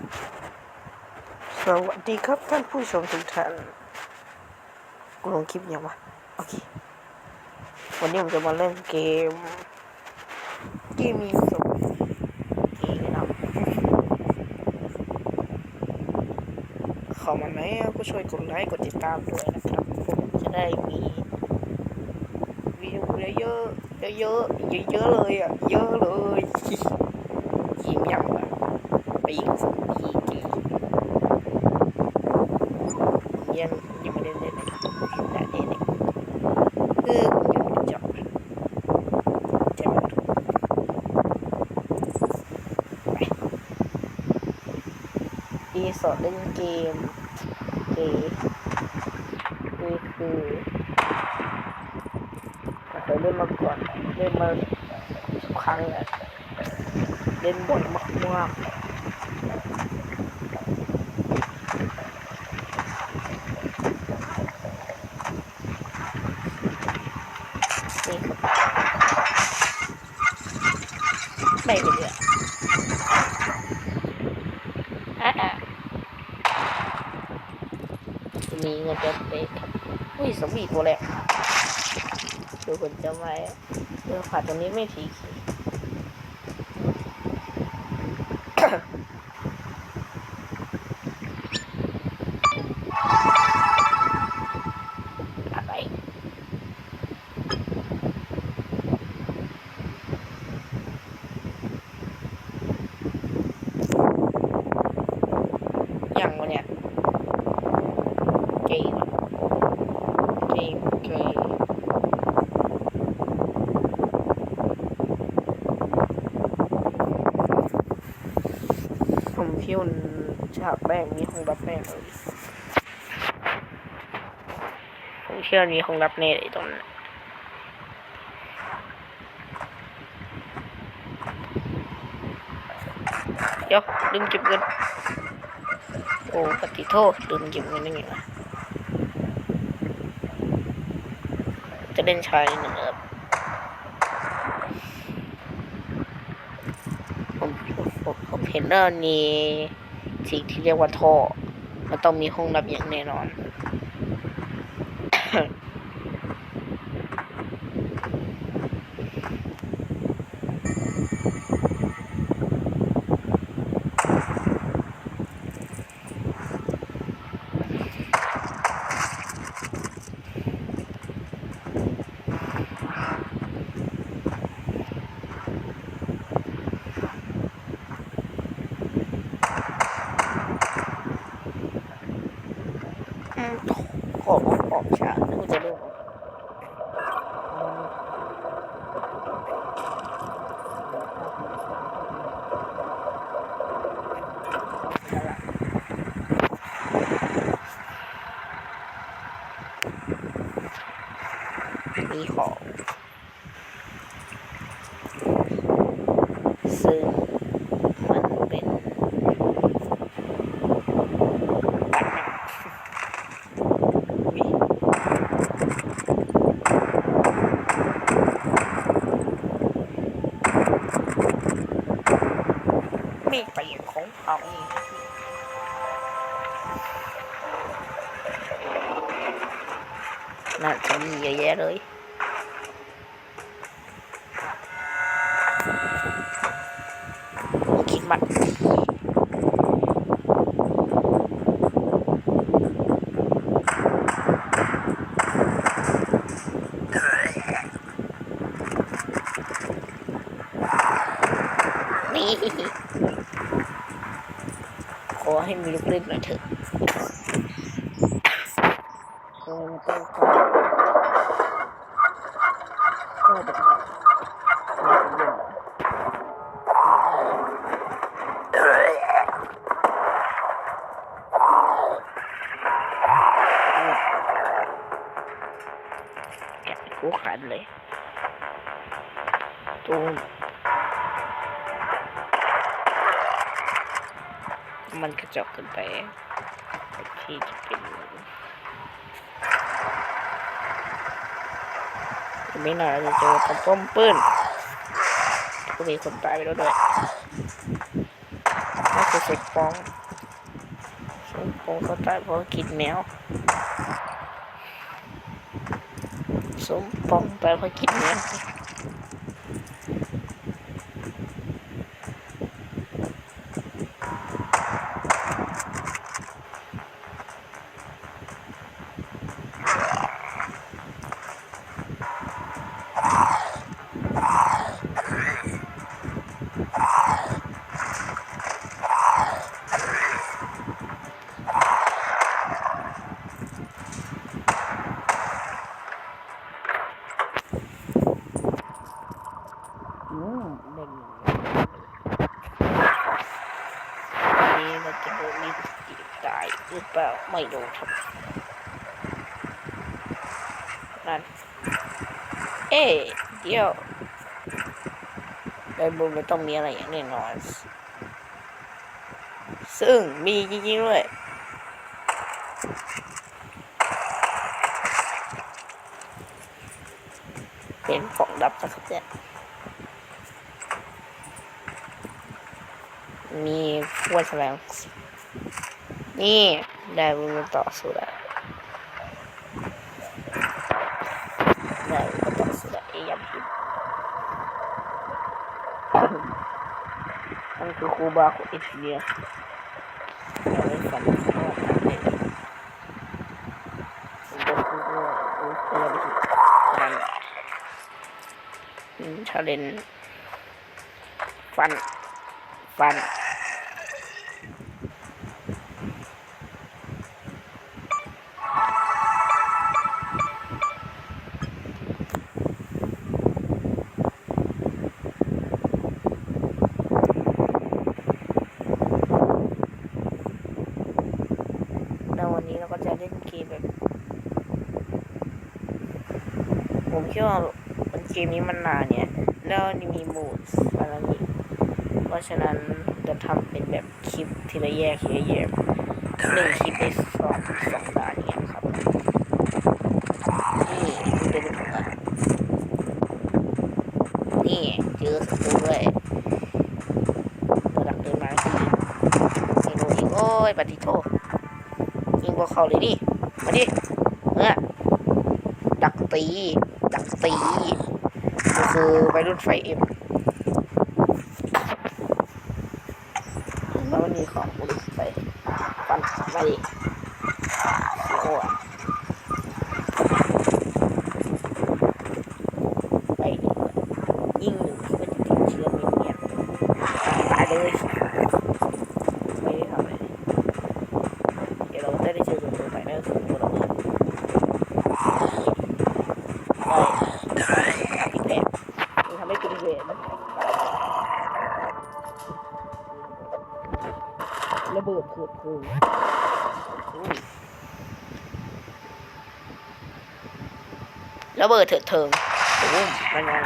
สวัสดีครับท่านผู้ชมทุกท่านกูลงคลิปยังวะโอเค วันนี้ผมจะมาเล่นเกม เกมมีสุดเกมนะเข้ามาไหนก็ช่วยกดไลค์กดติดตามด้วยนะครับ ผมจะได้มีวิวเยอะๆเยอะๆเยอะๆเลยอะ เยอะเลยยิงยังอะ ไปยิงสองทีเกยังยังไม่ได้เล่นเลยแต่เล่นเองคือยังไม่ได้จบจะมาดูไปดีสอนเล่นเกมเกมนี่คือเคยเล่นมาก่อนเล่นมาทุกครั้งเลยเล่นบ่อยมากๆ ไปเรื่อยมีเงินจะเตะครับอุ้ยสมีตัวแรกดูคนจะไม่เออผ่านตรงนี้ไม่ทีขีอะไร ยังวะเนี่ยเกมอะเกมเกม ผมพิวฉาบแป้งมีห้องรับแน่เลยผมเชื่อมีห้องรับแน่เลยตรงนั้นเดี๋ยวลืมเก็บเงินโอ้ปฏิโทษลืมหยิบเงินได้ไงวะจะเล่นชายหนึ่งครับ ผมเห็นแล้วนี่สิ่งที่เรียกว่าท่อมันต้องมีห้องรับอย่างแน่นอน อืมขอบอกออกฉากนึกว่าจะรู้มี ของ ซึ่งมันเป็นปัญหาอุ๊ยมีเปลี่ยนของเขาน่าจะมีเยอะแยะเลยคิดมันนี่ ข ลูกเล่นหน่อยเถอะคงต้องก็แบบแกะกูขันเลยตูม มันกระจอกเกินไปที่จะเป็นไม่นานเราจะเจอกับป้อมปืนก็มีคนตายไปแล้วด้วยน่าจะสสุดปองสุดปองเขาตายเพราะกินแมวสมปองตายเพราะกินแมว อืมเด่นอันนี้เราจะโดนมีติดตายหรือเปล่าไม่รู้ครับนั่นเอ๊เดี๋ยวในบุญมันต้องมีอะไรอย่างแน่นอน ซึ่งมีจริงๆด้วยเป็นของลับนะครับเนี่ยมีขวดแสลง นี่ได้บุญต่อสู้แล้วได้บุญต่อสู้แล้วเอ้ยยับพิมมันคือครูบาของอินเดียเราไม่ฝันว่าทำได้ผมก็คือว่าเออเออไม่ผิดนั่นชาเลนฟัน ฟัน เราก็จะเล่นเกมแบบ ผมคิดว่ามันเกมนี้มันนานเนี่ย แล้วนี่มีโหมดอะไรอีกเพราะฉะนั้นจะทำเป็นแบบคลิปทีละแยกทีละแยกหนึ่งคลิปในสองสองดาเนี่ยครับนี่มันเป็นของอะนี่เจอศัตรูด้วยตัวดักเดินมาที่ไม่โอ้ยปฏิโทษ เขาเลยดิมาดิเออดักตีดักตีก็คือไปรุ่นไฟเอ็มแล้วมันมีของบุรุษไปฟันมาดิโอ้อะไปดิยิงหนึ่งที่มันจะติดเชื้อเนียนๆตายเลยไม่ได้ทำอะไร เดี๋ยวเราจะได้เจอตัวตัวไปนั่นก็คือตัวเราเองได้อีกแล้วมันทำให้คุณเวร ระเบิดเกิดขึ้นอุ้ยระเบิดเถิดเทิงโอ้ยมันยัง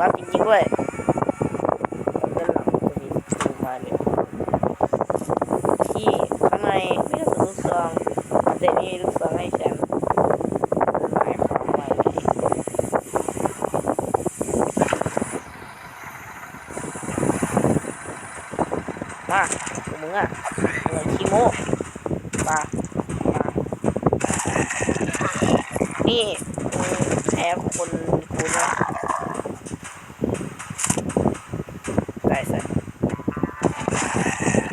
รับจริงๆด้วยด้านหลังจะมีดูมาเนี่ยที่ข้างในไม่ได้ลูกซองแต่มีลูกซองให้ฉันหมายความว่าไงมาพวกมึงอะมึง ขี้โมมามานี่มึงแพ้คนกูนะได้ส่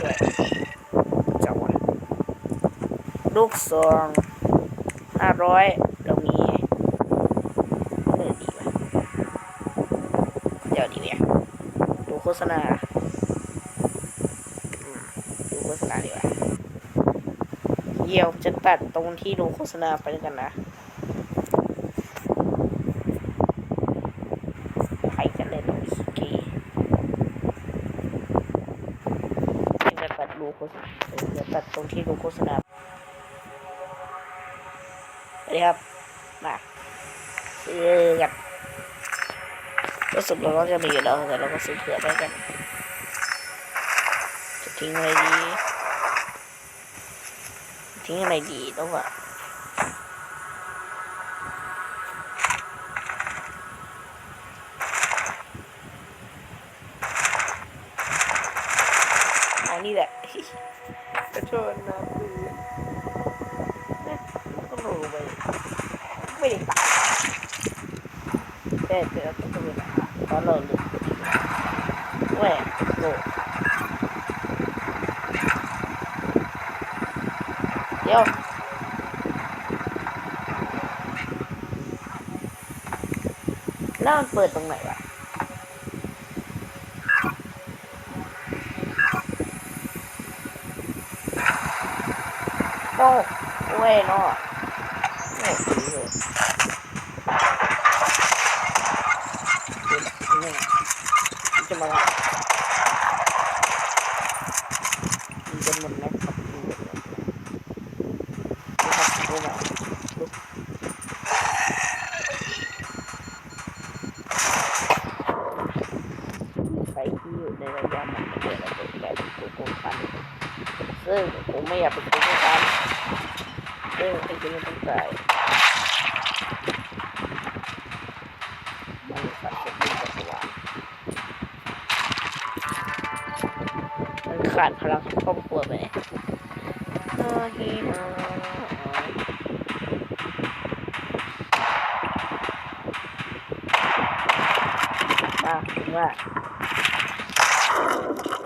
ด้วยจังหวะลูกซองห้าร้อยเรามีเออดีว่ะเดี๋ยวดีเนี่ยดูโฆษณาอืมดูโฆษณาดีกว่า เดียวจะตัดตรงที่ดูโฆษณาไปแล้วกันนะใครจะเล่นวิสกีจะตัดรูโฆษณาจะตัดตรงที่รูโฆษณาสวัสดีครับมาซื้อกันรู้สึกเราก็จะมีอยู่แล้วแต่เราก็ซื้อเผื่อได้กันจะทิ้งอะไรดีิ้งอะไรดีแล้วอะอันนี้แหละกระโจนนะยต้องรู้ไปไม่ได้ตายแต่แต่เราต้องไปตอนเราลืมแหว ดี๋ยวแล้วมันเปิดตรงไหนวะโอ้เว้ยเนาะโอ้ดีเลยจะมายิงกันหมดไหมครับยิงกันหมดไหมนะครับดูมาลุกใคร ที่อยู่ในระยะมันเกิดอะไรขึ้นแบบโกโก้คันซึ่งผมไม่อยากเป็นโกโก้คันเรื่องไอ้ที่ไม่ต้องจ่ายมันสะสมดีกว่าสว่างมันขาดพลังครอบครัวไปเออฮีฮาอะว่า Thank you.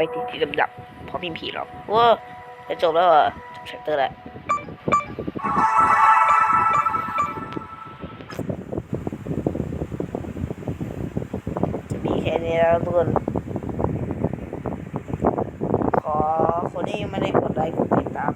ไปที่ที่ดำๆเพราะมมีผีหรอกว้าจะจบแล้วเหรอจบแชปเตอร์แล้วจะมีแค่นี้แล้วทุกคนขอคนที่ยังไม่ได้กดไลค์กดติดตาม